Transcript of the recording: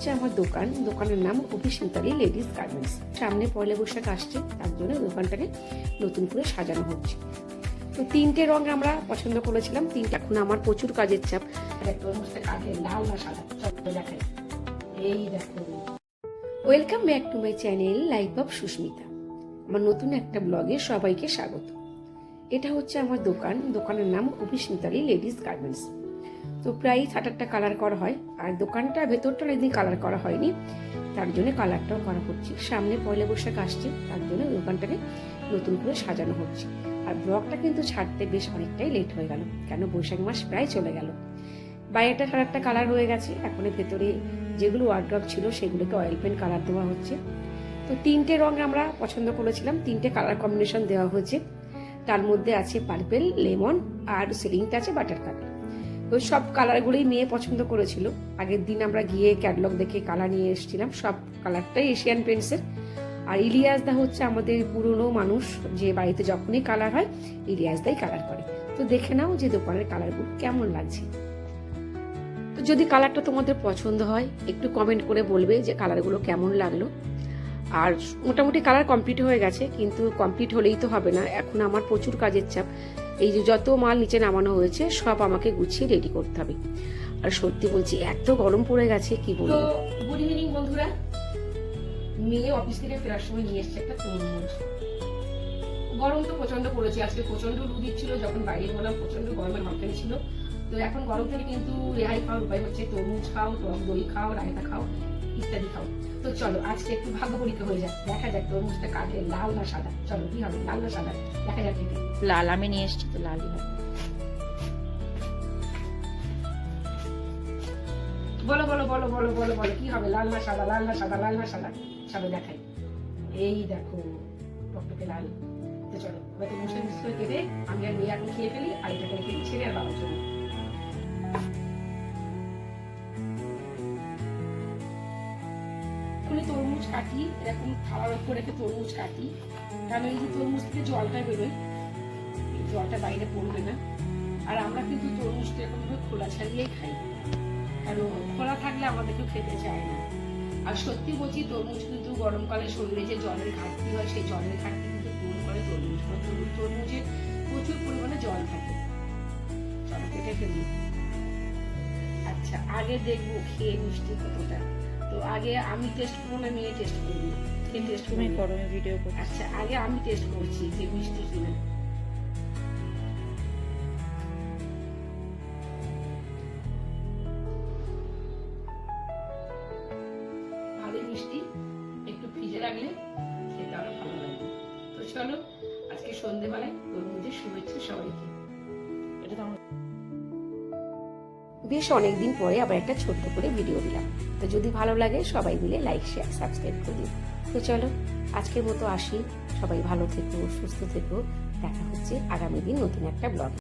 হচ্ছে আমার দোকান। দোকানের নাম অফিস মিতালি, লেডিস গার্মেন্টস। সামনে পয়লা বৈশাখ আসছে, তার জন্য দোকানটাকে নতুন করে সাজানো হচ্ছে। তো তিনটে রং আমরা পছন্দ করেছিলাম। তিনটে এখন আমার প্রচুর কাজের চাপ। লাল সাদা। এই welcome back to my channel life of Sushmita আমার নতুন একটা ব্লগে সবাইকে স্বাগত। এটা হচ্ছে আমার দোকান। দোকানের নাম অফিস মিতালি, লেডিস গার্মেন্টস। তো প্রায় সাত আটটা কালার করা হয়। আর দোকানটা ভেতরটা একদিন কালার করা হয়নি। তার জন্য কালারটাও করা হচ্ছে। সামনে পয়লা বৈশাখ আসছে, তার জন্য দোকানটাকে নতুন করে সাজানো হচ্ছে। আর ব্লগটা কিন্তু ছাড়তে বেশ অনেকটাই লেট হয়ে গেল, কেন বৈশাখ মাস প্রায় চলে গেল। বাইরেটা আটটা কালার হয়ে গেছে, এখন ভেতরে যেগুলো ওয়ার্ড্রপ ছিল সেগুলোকে অয়েল পেন্ট কালার দেওয়া হচ্ছে। তো তিনটে রং আমরা পছন্দ করেছিলাম, তিনটে কালার কম্বিনেশন দেওয়া হয়েছে। তার মধ্যে আছে পার্পেল লেমন আর সিলিংটা আছে বাটার কালার তো সব কালারগুলোই মেয়ে পছন্দ করেছিল। আগের দিন আমরা গিয়ে ক্যাটলগ দেখে কালার নিয়ে এসেছিলাম, সব কালারটাই এশিয়ান পেন্টসের আর ইলিয়াস দা হচ্ছে আমাদের পুরনো মানুষ, যে বাড়িতে যখনই কালার হয় ইলিয়াস দাই কালার করে। তো দেখে নাও যে দোকানের কালারগুলো কেমন লাগছে। তো যদি কালারটা তোমাদের পছন্দ হয়, একটু কমেন্ট করে বলবে যে কালারগুলো কেমন লাগল। আর মোটামুটি কালার কমপ্লিট হয়ে গেছে, কিন্তু কমপ্লিট হলেই তো হবে না। এখন আমার প্রচুর কাজের চাপ। এই যে যত মাল নিচে নামানো হয়েছে সব আমাকে গুছিয়ে রেডি করতে হবে। আর সত্যি বলছি এত গরম পড়ে গেছে কি বলব? গুড ইভিনিং বন্ধুরা। মেয়ে অফিস থেকে ফেরার সময় নিয়ে এসছে একটা তরমুজ। গরম তো প্রচণ্ড পড়েছে আজকে প্রচণ্ড লু দিচ্ছিল যখন বাইরে বললাম প্রচণ্ড গরমের হালকানি ছিল। তো এখন গরম থেকে কিন্তু রেহাই খাওয়ার উপায় হচ্ছে তরমুজ খাও টক দই খাও রায়তা খাও। ইত্যাদি খাও তো চলো আজকে একটু ভাগ্য পরীক্ষা হয়ে যাক। দেখা যাক তোর তরমুজটা কাটে লাল না সাদা? চলো কি হবে লাল না সাদা? দেখা যাক। লাল আমি নিয়ে এসেছি তো লালই হবে। বলো বলো বলো বলো বলো বলো কি হবে লাল না সাদা লাল না সাদা লাল না সাদা? চলো দেখাই। এই দেখো টকটকে লাল। তো চলো এবার তো মুসলিম কেটে আমি আর মেয়ে এখন খেয়ে ফেলি আর এটাকে রেখে ছেলে আর বাবার জন্য। এখনই তরমুজ কাটি, এরকম থালার উপর রেখে তরমুজ কাটি। কারণ এই যে তরমুজ থেকে জলটা বেরোয় জলটা বাইরে পড়বে না। আর আমরা কিন্তু তরমুজটা এরকম ভাবে খোলা ছাড়িয়েই খাই। কারণ খোলা থাকলে আমাদের কেউ খেতে চায় না। আর সত্যি বলছি, তরমুজ কিন্তু গরমকালে শরীরে যে জলের ঘাটতি হয়, সেই জলের ঘাটতি কিন্তু পূরণ করে তরমুজ, তরমুজ- প্রচুর পরিমাণে জল থাকে। চলো কেটে ফেলি। আচ্ছা আগে দেখব খেয়ে মিষ্টি কতটা। তো আগে আমি টেস্ট করব না মেয়ে টেস্ট করব কে টেস্ট তুমি করো ভিডিও করছি। আচ্ছা আগে আমি টেস্ট করছি যে মিষ্টি কিনা। ভালোই মিষ্টি একটু ফ্রিজে রাখলে খেতে আরও ভালো লাগবে তো চলো আজকে সন্ধেবেলায় তরমুজের শুভেচ্ছা সবাইকে। এটা তো বেশ অনেকদিন পরে আবার একটা ছোট্ট করে ভিডিও দিলাম। তো যদি ভালো লাগে, সবাই মিলে লাইক শেয়ার সাবস্ক্রাইব করে দিন তো চলো, আজকের মতো আসি। সবাই ভালো থেকো, সুস্থ থেকো। দেখা হচ্ছে আগামী দিন নতুন একটা ব্লগ